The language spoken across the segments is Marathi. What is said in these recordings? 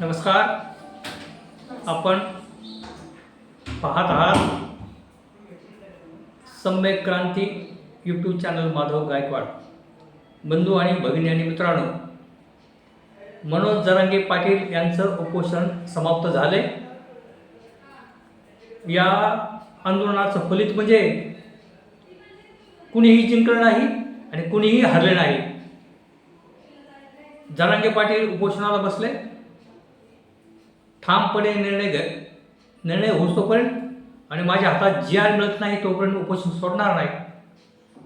नमस्कार. आपण पाहत आहात सम्यक क्रांती यूट्यूब चॅनल माधव गायकवाड. बंधू आणि भगिनी आणि मित्रांनो मनोज जरांगे पाटील यांचं उपोषण समाप्त झाले या आंदोलनाचं फलित म्हणजे कुणीही जिंकलं नाही आणि कुणीही हरले नाही. जरांगे पाटील उपोषणाला बसले. ठामपणे निर्णय घे निर्णय होतोपर्यंत आणि माझ्या हातात जी आर मिळत नाही तोपर्यंत उपोषण सोडणार नाही.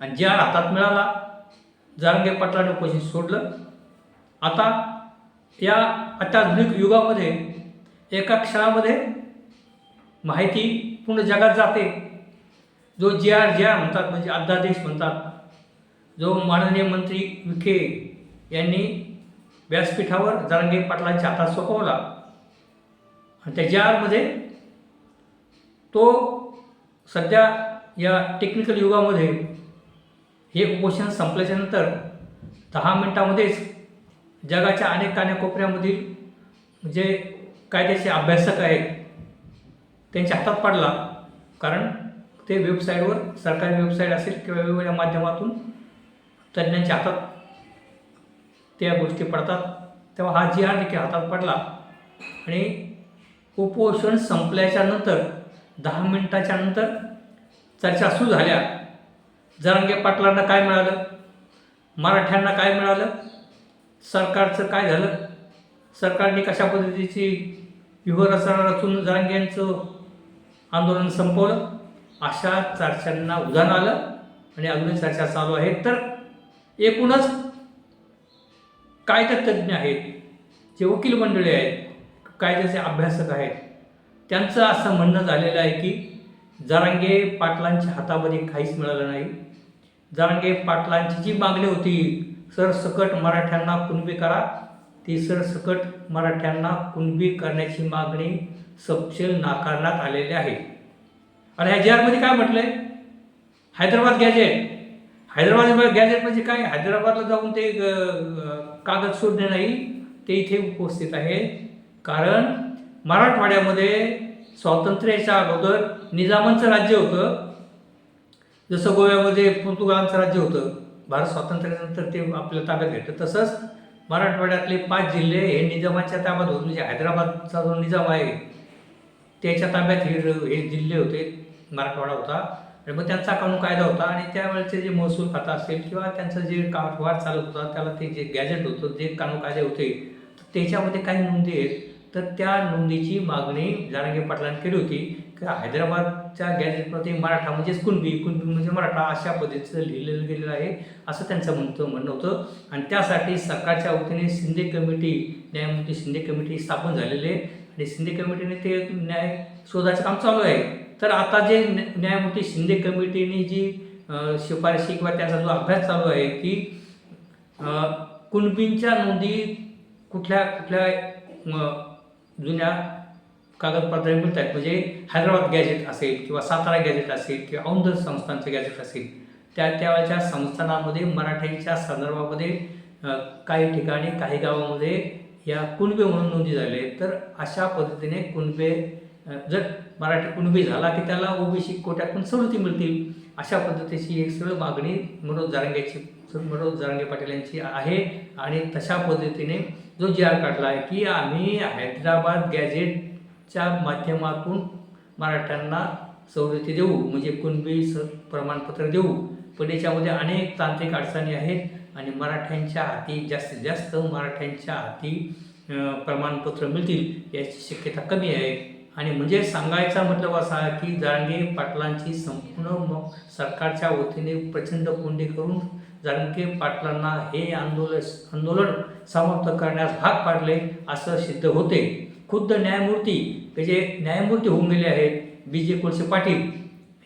आणि जी आर हातात मिळाला जारंगे पाटलाने उपोषण सोडलं. आता या अत्याधुनिक युगामध्ये एका क्षणामध्ये माहिती पूर्ण जगात जाते. जो जी आर जे आर म्हणतात म्हणजे अध्यादेश म्हणतात. जो माननीय मंत्री विखे यांनी व्यासपीठावर जारंगे पाटलांच्या हातात सोपवला. आणि त्याच्यामध्ये तो सध्या या टेक्निकल युगामध्ये हे उपोषण संपल्याच्यानंतर दहा मिनटामध्येच जगाच्या अनेक कानाकोपऱ्यामधील जे कायद्याचे अभ्यासक आहेत त्यांच्या हातात पडला. कारण ते वेबसाईटवर सरकारी वेबसाईट असेल किंवा वेगवेगळ्या माध्यमातून तज्ज्ञांच्या हातात त्या गोष्टी पडतात. तेव्हा हा जी आर देखील हातात पडला. आणि उपोषण संपल्याच्या नंतर दहा मिनिटाच्या नंतर चर्चा सुरू झाल्या. जरांगे पाटलांना काय मिळालं? मराठ्यांना काय मिळालं? सरकारचं काय झालं? सरकारने कशा पद्धतीची व्यूहरचना रचून जरांगे यांचं आंदोलन संपवलं? अशा चर्चांना उधाण आलं आणि अजूनही चर्चा चालू आहेत तर एकूणच कायदेतज्ञ आहेत? जे वकील मंडळी आहेत कायद्याचे अभ्यासक आहेत? त्यांचं असं म्हणणं झालेलं आहे की जारांगे पाटलांच्या हातामध्ये काहीच मिळालं नाही. जारांगे पाटलांची जी मागणी होती सरसकट मराठ्यांना कुणबी करा ती सरसकट मराठ्यांना कुणबी करण्याची मागणी सपशेल नाकारण्यात आलेली आहे. आणि ह्या आरमध्ये काय म्हटलंय? हैदराबाद गॅजेट हैदराबाद गॅजेट म्हणजे काय? हैदराबादला जाऊन ते कागद सोडणे नाही ते इथे उपस्थित आहे कारण मराठवाड्यामध्ये स्वातंत्र्याच्या अगोदर निजामांचं राज्य होतं. जसं गोव्यामध्ये पोर्तुगालांचं राज्य होतं. भारत स्वातंत्र्यानंतर ते आपल्या ताब्यात घेतलं. तसंच मराठवाड्यातले पाच जिल्हे हे निजामाच्या ताब्यात होते. म्हणजे हैदराबादचा जो निजाम आहे त्याच्या ताब्यात हे हे जिल्हे होते. मराठवाडा होता. आणि मग त्यांचा कानून कायदा होता. आणि त्यावेळेचे जे महसूल खाता असेल किंवा त्यांचं जे कारभार चालत होता त्याला ते जे गॅजेट होतं जे कानून कायदे होते त्याच्यामध्ये काही नोंदी आहेत. तर त्या नोंदीची मागणी जारंगे पाटलांनी केली होती की हैदराबादच्या गॅजेटमध्ये मराठा म्हणजेच कुणबी कुणबी म्हणजे मराठा अशा पद्धतीचं लिहिलेलं गेलेलं आहे असं त्यांचं म्हणतं म्हणणं होतं. आणि त्यासाठी सरकारच्या वतीने शिंदे कमिटी न्यायमूर्ती शिंदे कमिटी स्थापन झालेली आहे. आणि शिंदे कमिटीने ते न्याय शोधाचं काम चालू आहे. तर आता जे न्या- न्यायमूर्ती शिंदे कमिटीने जी शिफारशी किंवा त्याचा जो अभ्यास चालू आहे की कुणबींच्या नोंदी कुठल्या कुठल्या जुन्या कागदपत्रांनी मिळत आहेत म्हणजे हैदराबाद गॅजेट असेल किंवा सातारा गॅजेट असेल किंवा औंध संस्थांचं गॅजेट असेल त्या त्यावेळेच्या संस्थानामध्ये मराठीच्या संदर्भामध्ये काही ठिकाणी काही गावामध्ये या कुणबे म्हणून नोंदी झाले तर अशा पद्धतीने कुणबे जर मराठी कुणबी झाला की त्याला ओबीसी कोट्यातून सवलती मिळतील अशा पद्धतीची एक सरळ मागणी मनोज जारंग्याची मनोज जरांगे पाटील यांची आहे. आणि तशा पद्धतीने जो जी आर काढला आहे की आम्ही हैदराबाद गॅजेटच्या माध्यमातून मराठ्यांना सवलती देऊ म्हणजे कुणबी स प्रमाणपत्र देऊ. पण याच्यामध्ये अनेक तांत्रिक अडचणी आहेत आणि मराठ्यांच्या हाती जास्तीत जास्त मराठ्यांच्या हाती प्रमाणपत्र मिळतील याची शक्यता कमी आहे. आणि म्हणजे सांगायचा मतलब असा की जारंगे पाटलांची संपूर्ण सरकारच्या वतीने प्रचंड कोंडी करून जानके पाटलांना हे आंदोलन आंदोलन समाप्त करण्यास भाग पाडले असं सिद्ध होते. खुद्द न्यायमूर्ती हे जे न्यायमूर्ती होऊन गेले आहेत. बी जे कोळसे पाटील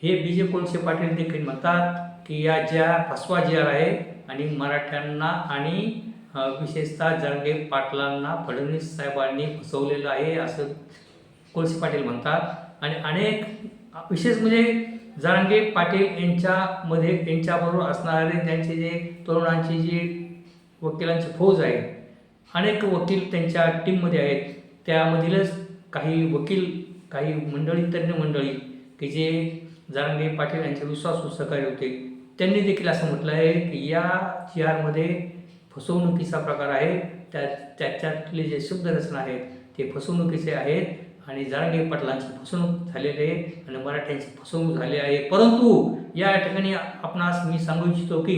हे बी जे कोळसे पाटील देखील म्हणतात की या ज्या फसवा जी आहे आणि मराठ्यांना आणि विशेषतः जरंगे पाटलांना फडणवीस साहेबांनी फसवलेलं आहे असं कोळसे पाटील म्हणतात. आणि अनेक विशेष म्हणजे जरांगे पाटील यांच्यामध्ये यांच्याबरोबर असणारे त्यांचे जे तरुणांची जी वकिलांची फौज आहे अनेक वकील त्यांच्या टीममध्ये आहेत. त्यामधीलच काही वकील काही मंडळी तज्ज्ञ मंडळी की जे जारांगे पाटील यांचे विश्वासू सहकारी होते. त्यांनी देखील असं म्हटलं आहे की या जी आरमध्ये फसवणुकीचा प्रकार आहे. त्या त्याच्यातले जे शब्दरचना आहेत ते फसवणुकीचे आहेत. आणि जरांगे पाटलांची फसवणूक झालेली आहे आणि मराठ्यांची फसवणूक झाली आहे. परंतु या ठिकाणी आपणास मी सांगू इच्छितो की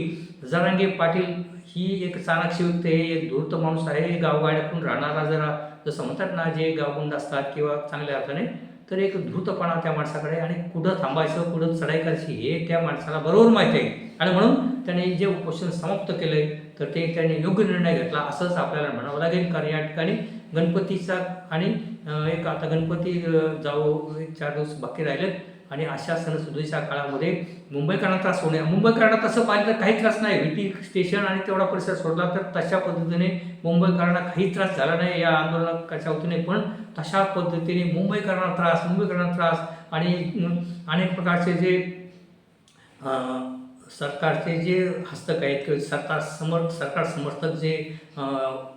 जरांगे पाटील ही एक चाणाक्षयुक्त व्यक्ती आहे एक धूर्त माणूस आहे. गावगाड्यातून राहणारा जरा जसं म्हणतात ना जे गावगुंड असतात किंवा चांगल्या अर्थाने तर एक धूर्तपणा त्या माणसाकडे आणि कुठं थांबायचं कुठं चढाई करायची हे त्या माणसाला बरोबर माहिती आहे. आणि म्हणून त्याने जे उपोषण समाप्त केलंय तर ते त्याने योग्य निर्णय घेतला असंच आपल्याला म्हणावं लागेल. कारण या ठिकाणी गणपतीचा आणि एक आता गणपती जाऊ एक चार दिवस बाकी राहिलेत. आणि अशा सणसुदीच्या काळामध्ये मुंबईकरांना त्रास होणे मुंबईकरांना तसं पाहिलं तर काही त्रास नाही. व्हीटी स्टेशन आणि तेवढा परिसर सोडला तर तशा पद्धतीने मुंबईकरांना काही त्रास झाला नाही या आंदोलनाच्या वतीने. पण तशा पद्धतीने मुंबईकरांना त्रास मुंबईकरांना त्रास आणि अनेक प्रकारचे जे सरकारचे जे हस्तक आहेत किंवा सरकार समर्थ सरकार समर्थक जे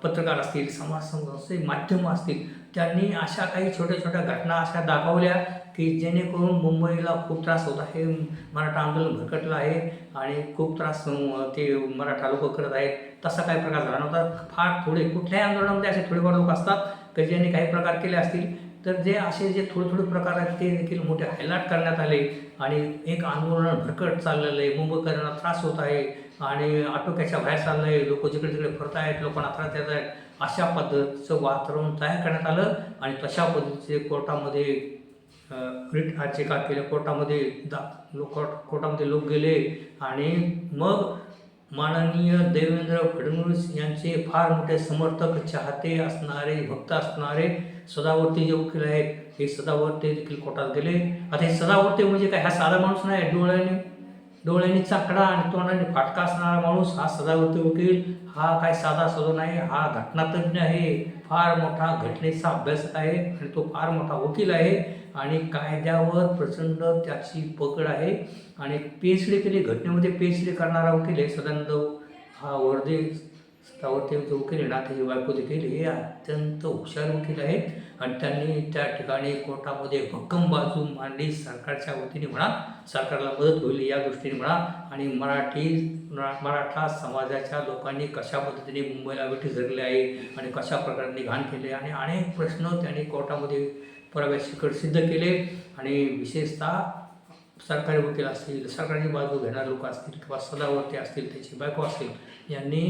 पत्रकार असतील समाज संस्थे माध्यमं असतील त्यांनी अशा काही छोट्या छोट्या घटना अशा दाखवल्या की जेणेकरून मुंबईला खूप त्रास होत आहे. मराठा आंदोलन भरकटलं आहे आणि खूप त्रास ते मराठा लोक करत आहेत. तसा काही प्रकार झाला नव्हता. फार थोडे कुठल्याही आंदोलनामध्ये असे थोडेफार लोक असतात की ज्यांनी काही प्रकार केले असतील. तर जे असे जे थोडे थोडे प्रकार आहेत ते देखील मोठे हायलाईट करण्यात आले आणि एक आंदोलन भरकट चाललेलं आहे मुंबईकरांना त्रास होत आहे आणि आटोक्याच्या बाहेर चाललं आहे लोक जिकडे तिकडे फरत आहेत लोकांना त्रास देत आहेत अशा पद्धतीचं वातावरण तयार करण्यात आलं आणि तशा पद्धतीचे कोर्टामध्ये रिट याचिका केल्या. कोर्टामध्ये दा लोक कोर्टामध्ये लोक गेले आणि मग माननीय देवेंद्र फडणवीस यांचे फार मोठे समर्थक चाहते असणारे भक्त असणारे सदावर्ती जे वकील आहेत हे सदावर्ती देखील कोर्टात गेले. आता हे सदावर्ते म्हणजे काय? हा साधा माणूस नाही डोळ्याने डोळ्यांनी चाकडा आणि तोंडाने फाटका असणारा माणूस हा सदावर्ती वकील. हा काय साधा सदो नाही हा घटनातज्ञ आहे. फार मोठा घटनेचा अभ्यासक आहे आणि तो फार मोठा वकील आहे. आणि कायद्यावर प्रचंड त्याची पकड आहे. आणि पी एच डी केली घटनेमध्ये पी एच डी करणारा वकील आहे सदानंद हा वर्धे सदावर्ती जो वकील आहे ना त्याची बायको देखील हे अत्यंत हुशार वकील आहेत. आणि त्यांनी त्या ठिकाणी कोर्टामध्ये भक्कम बाजू मांडली. सरकारच्या वतीने म्हणा सरकारला मदत होईल या दृष्टीने म्हणा. आणि मराठी मरा- मराठा समाजाच्या लोकांनी कशा पद्धतीने मुंबईला वेठी धरले आहे आणि कशा प्रकारे घाण केले आणि अनेक प्रश्न त्यांनी कोर्टामध्ये पुराव्याशिकड सिद्ध केले. आणि विशेषतः सरकारी वकील असतील सरकारी बाजू घेणारे लोक असतील किंवा सदावर्ती असतील त्याची बायको असतील यांनी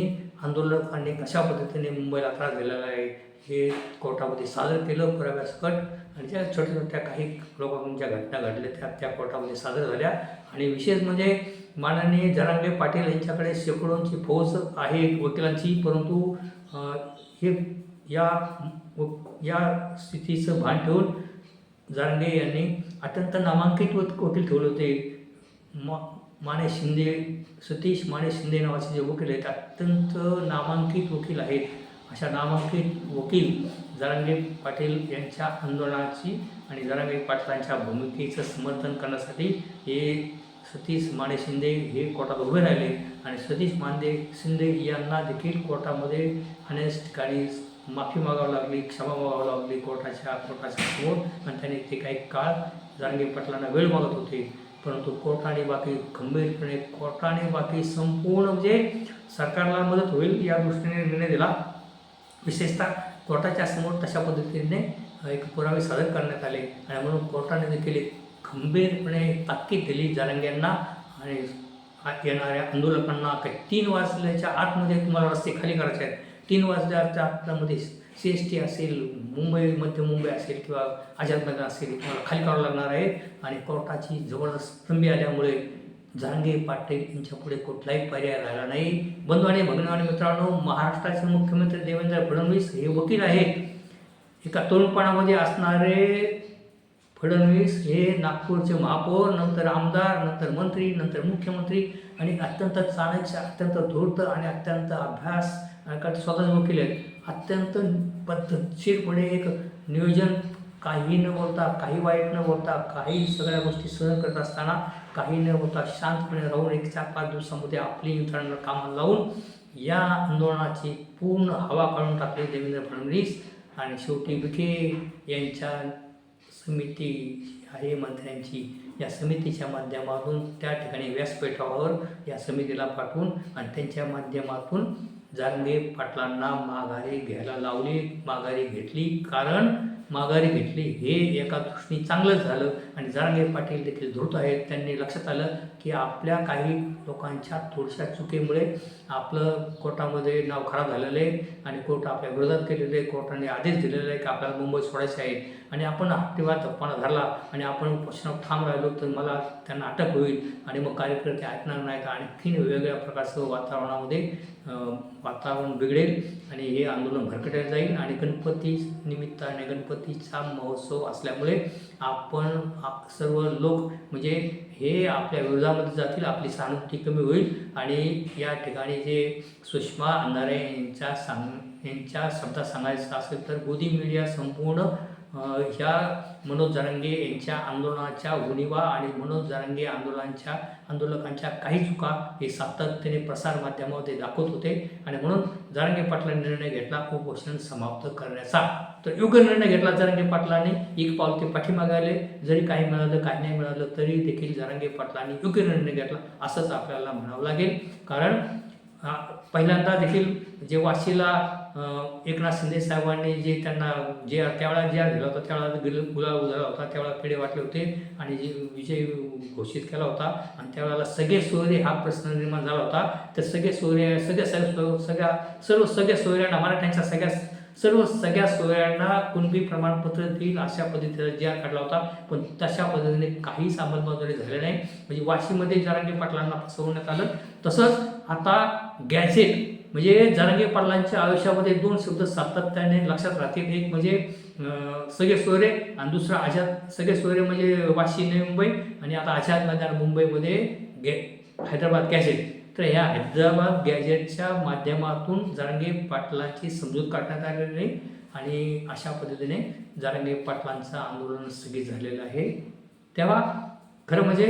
आंदोलकांनी कशा पद्धतीने मुंबईला त्रास दिलेला आहे हे कोर्टामध्ये सादर केलं पुराव्यासकट आणि ज्या छोट्या छोट्या काही लोकांकडून ज्या घटना घडल्या त्या त्या कोर्टामध्ये सादर झाल्या. आणि विशेष म्हणजे माननीय जरांगे पाटील यांच्याकडे शेकडोंची फौज आहे वकिलांची परंतु हे या व- या स्थितीचं भान ठेवून जारंगे यांनी अत्यंत नामांकित वकील ठेवले होते. मा माने शिंदे सतीश माने शिंदे नावाचे जे वकील आहेत अत्यंत नामांकित वकील आहेत. अशा नामांकित वकील जरांगे पाटील यांच्या आंदोलनाची आणि जरांगे पाटलांच्या भूमिकेचं समर्थन करण्यासाठी हे सतीश माने शिंदे हे कोर्टात उभे राहिले. आणि सतीश मांदे शिंदे यांना देखील कोर्टामध्ये अनेक ठिकाणी माफी मागावी लागली क्षमा मागावी लागली कोर्टाच्या कोर्टाच्या समोर. आणि त्यांनी ते काही काळ जारंगे पटलांना वेळ मागत होते. परंतु कोर्टाने बाकी खंबीरपणे कोर्टाने बाकी संपूर्ण म्हणजे सरकारला मदत होईल या दृष्टीने निर्णय दिला. विशेषतः कोर्टाच्या समोर तशा पद्धतीने एक पुरावे सादर करण्यात आले. आणि म्हणून कोर्टाने देखील एक खंबीरपणे ताकीद दिली जारंग्यांना आणि येणाऱ्या आंदोलकांना काही तीन वाजल्याच्या आतमध्ये तुम्हाला रस्ते खाली करायचे आहेत. तीन वाजल्याच्या आतमध्ये सी एस टी असेल मुंबई मध्य मुंबई असेल किंवा आझादनगर असेल तुम्हाला खाली करावं लागणार आहे. आणि कोर्टाची जबरदस्त स्तंभी आल्यामुळे जांगे पाटील यांच्यापुढे कुठलाही पर्याय राहिला नाही. बंधू आणि भगिनी आणि मित्रांनो महाराष्ट्राचे मुख्यमंत्री देवेंद्र फडणवीस हे वकील आहेत. एका तरुणपणामध्ये असणारे फडणवीस हे नागपूरचे महापौर नंतर आमदार नंतर मंत्री नंतर मुख्यमंत्री आणि अत्यंत चाणक्य अत्यंत धूर्त आणि अत्यंत अभ्यास कारण का स्वतःच वकील आहेत अत्यंत पद्धतशीरपणे एक नियोजन काही न बोलता काही वाईट न बोलता काही सगळ्या गोष्टी सहन करत असताना काही न बोलता शांतपणे राहून एक चार पाच दिवसामध्ये आपली यंत्रणा कामाला लावून या आंदोलनाची पूर्ण हवा काढून टाकली देवेंद्र फडणवीस. आणि शेवटी विखे यांच्या समिती आहे मंत्र्यांची. या समितीच्या माध्यमातून त्या ठिकाणी व्यासपीठावर या समितीला पाठवून आणि त्यांच्या माध्यमातून जारंगे पाटलांना माघारी घ्यायला लावली माघारी घेतली. कारण माघारी घेतली हे एका दृष्टीने चांगलंच झालं. आणि जारंगे पाटील देखील धृत आहेत. त्यांनी लक्षात आलं की आपल्या काही लोकांच्या थोडशा चुकीमुळे आपलं कोर्टामध्ये नाव खराब झालेलं आहे आणि कोर्ट आपल्या विरोधात केलेलं आहे. कोर्टाने आदेश दिलेला आहे की आपल्याला मुंबई सोडायचे आहे. आणि आपण हप्तेवा धप्पाना धरला आणि आपण उपोषणावर ठाम राहिलो तर मला त्यांना अटक होईल आणि मग कार्यकर्ते ऐकणार नाही का आणखीन वेगवेगळ्या प्रकारचं वातावरणामध्ये वातावरण बिघडेल आणि हे आंदोलन भरकटायला जाईल. आणि गणपती निमित्ताने गणपतीचा महोत्सव असल्यामुळे आपण आप- सर्व लोक म्हणजे हे आपल्या विरोधामध्ये जातील आपली सहानुभूती कमी होईल. आणि या ठिकाणी जे सुषमा अंधारे यांच्या सांग यांच्या शब्दात सांगायचं असेल तर गोदी मीडिया संपूर्ण ह्या मनोज जरांगे यांच्या आंदोलनाच्या उणीवा आणि मनोज जरांगे आंदोलनाच्या आंदोलकांच्या काही चुका हे सातत्याने प्रसारमाध्यमामध्ये दाखवत होते. आणि म्हणून जरांगे पाटलांनी निर्णय घेतला उपोषण समाप्त करण्याचा. तर योग्य निर्णय घेतला जरांगे पाटलांनी. एक पाऊल ते पाठीमागे आले जरी काही मिळालं काही नाही मिळालं तरी देखील जरांगे पाटलांनी योग्य निर्णय घेतला असंच आपल्याला म्हणावं लागेल. कारण पहिल्यांदा देखील जे वाशीला एकनाथ शिंदे साहेबांनी जे त्यांना जे त्यावेळेला ज्या दिला होता त्यावेळेला गुल गुलाल उधळला होता त्यावेळेला पेढे वाटले होते आणि जे विजय घोषित केला होता आणि त्यावेळेला सगळे सोयरे हा प्रश्न निर्माण झाला होता. तर सगळे सोयरे सगळ्या सगळ्या सगळ्या सर्व सगळ्या सोयऱ्यांना मराठ्यांच्या सगळ्या सर्व सगळ्या सोयऱ्यांना कुणबी प्रमाणपत्र देईल अशा पद्धतीचा ज्या काढला होता. पण तशा पद्धतीने काहीच अंमलबजावणी झाले नाही. म्हणजे वाशीमध्ये जरांगे पाटलांना फसवण्यात आलं. तसंच आता गॅझेट म्हणजे जरांगे पाटलांच्या आयुष्यामध्ये दोन शब्द सातत्याने लक्षात राहतील. एक म्हणजे सगळे सोयरे आणि दुसरा आझाद. सगळे सोयरे म्हणजे वाशी नवी मुंबई आणि आता आझाद मैदान मुंबईमध्ये गे हैदराबाद गॅझेट. तर ह्या हैदराबाद गॅजेटच्या माध्यमातून जारंगे पाटलांची समजूत काढण्यात आलेली आहे आणि अशा पद्धतीने जारंगे पाटलांचं आंदोलन स्थगित झालेलं आहे. तेव्हा खरं म्हणजे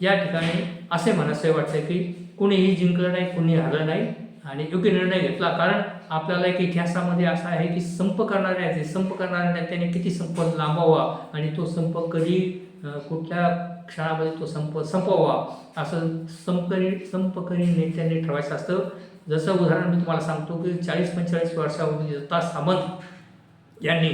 या ठिकाणी असे म्हणायचं वाटतं की कुणीही जिंकलं नाही कुणी हरलं नाही. आणि योग्य निर्णय घेतला. कारण आपल्याला एक इतिहासामध्ये असा आहे की संप करणाऱ्या संप करणाऱ्या नेत्याने किती संप लांबावा आणि तो संप कधी कुठल्या क्षणामध्ये तो संप संपवावा असं संपकरी संपकरी नेत्याने ठरवायचं असतं. जसं उदाहरण मी तुम्हाला सांगतो की चाळीस पंचेचाळीस वर्षापूर्वी दत्ता सामंत यांनी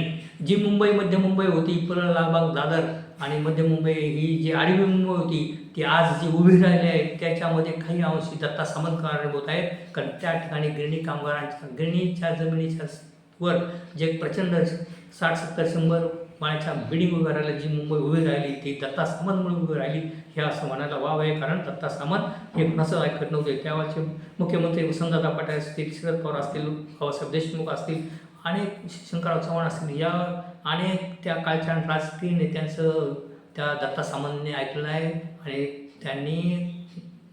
जी मुंबई मध्य मुंबई होती परळ लालबाग दादर आणि मध्य मुंबई ही जी आडवी मुंबई होती ती आज जी उभी राहिली आहे त्याच्यामध्ये काही अंशी दत्ता सामंत कारणीभूत आहेत. कारण त्या ठिकाणी गिरणी कामगारांच्या गिरणीच्या जमिनीच्या वर जे प्रचंड साठ सत्तर शंभर माळ्याच्या बिल्डिंग उभ्या राहिल्या जी मुंबई उभी राहिली ती दत्ता सामंतमुळे उभी राहिली हे असं म्हणायला वाव आहे. कारण दत्ता सामंत हे कुणाचं ऐकत नव्हते. त्यावेळेचे मुख्यमंत्री वसंतदादा पाटील असतील शरद पवार असतील बाबासाहेब देशमुख असतील अनेक शंकरराव चव्हाण असतील या आणि त्या काळच्या राजकीय नेत्यांचं त्या दत्ता सामंतने ऐकलं आहे आणि त्यांनी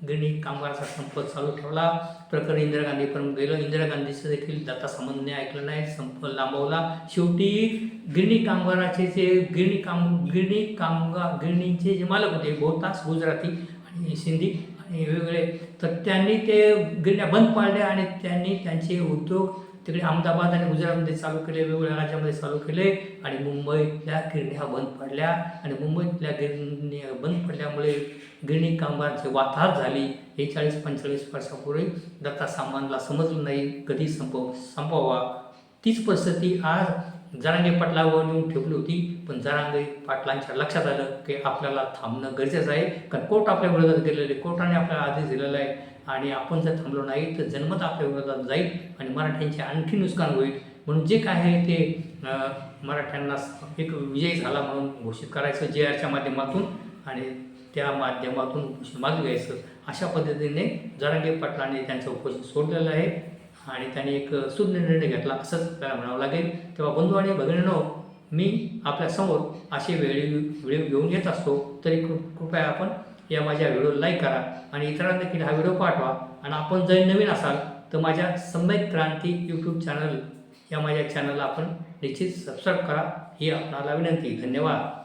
गिरणी कामगाराचा संप चालू ठेवला. प्रकरण इंदिरा गांधीपर्यंत गेलं. इंदिरा गांधीचं देखील दत्ता सामंतने ऐकलं नाही. संप लांबवला. शेवटी गिरणी कामगाराचे जे गिरणी काम गिरणी कामगार गिरणीचे जे मालक होते बहुतांश गुजराती आणि सिंधी आणि वेगवेगळे तर त्यांनी ते गिरण्या बंद पाडल्या आणि त्यांनी त्यांचे उद्योग तिकडे अहमदाबाद आणि गुजरातमध्ये चालू केले वेगवेगळ्या राज्यामध्ये चालू केले आणि मुंबईतल्या गिरण्या बंद पडल्या. आणि मुंबईतल्या गिरणी बंद पडल्यामुळे गिरणी कामगारांची वाताहत झाली. हे चाळीस पंचेचाळीस वर्षापूर्वी दत्ता सामानला समजलं नाही. कधी संपव संपवा तीच परिस्थिती आज जरांगे पाटलावर येऊन ठेवली होती. पण जरांगे पाटलांच्या लक्षात आलं की आपल्याला थांबणं गरजेचं आहे. कारण कोर्ट आपल्या विरोधात गेलेले कोर्टाने आपल्याला आदेश दिलेला आहे. आणि आपण जर थांबलो नाही तर जन्मत आपल्या विरोधात जाईल आणि मराठ्यांचे आणखी नुकसान होईल. म्हणून जे काय आहे ते मराठ्यांना एक विजय झाला म्हणून घोषित करायचं जे आरच्या माध्यमातून आणि त्या माध्यमातून उपोषण मागे घ्यायचं. अशा पद्धतीने जरांगे पाटलांनी त्यांचं उपोषण सोडलेलं आहे आणि त्यांनी एक सुज्ञ निर्णय घेतला असंच आपल्याला म्हणावं लागेल. तेव्हा बंधू आणि भगिनीनो मी आपल्यासमोर असे वेळी वेळ घेऊन येत असतो. तरी कृपया आपण या माझ्या व्हिडिओ लाईक करा आणि इतरांना देखील हा व्हिडिओ पाठवा. आणि आपण जर नवीन असाल तर माझ्या सम्यक क्रांती यूट्यूब चॅनल या माझ्या चॅनलला आपण निश्चित सबस्क्राईब करा. ही आपणाला विनंती. धन्यवाद.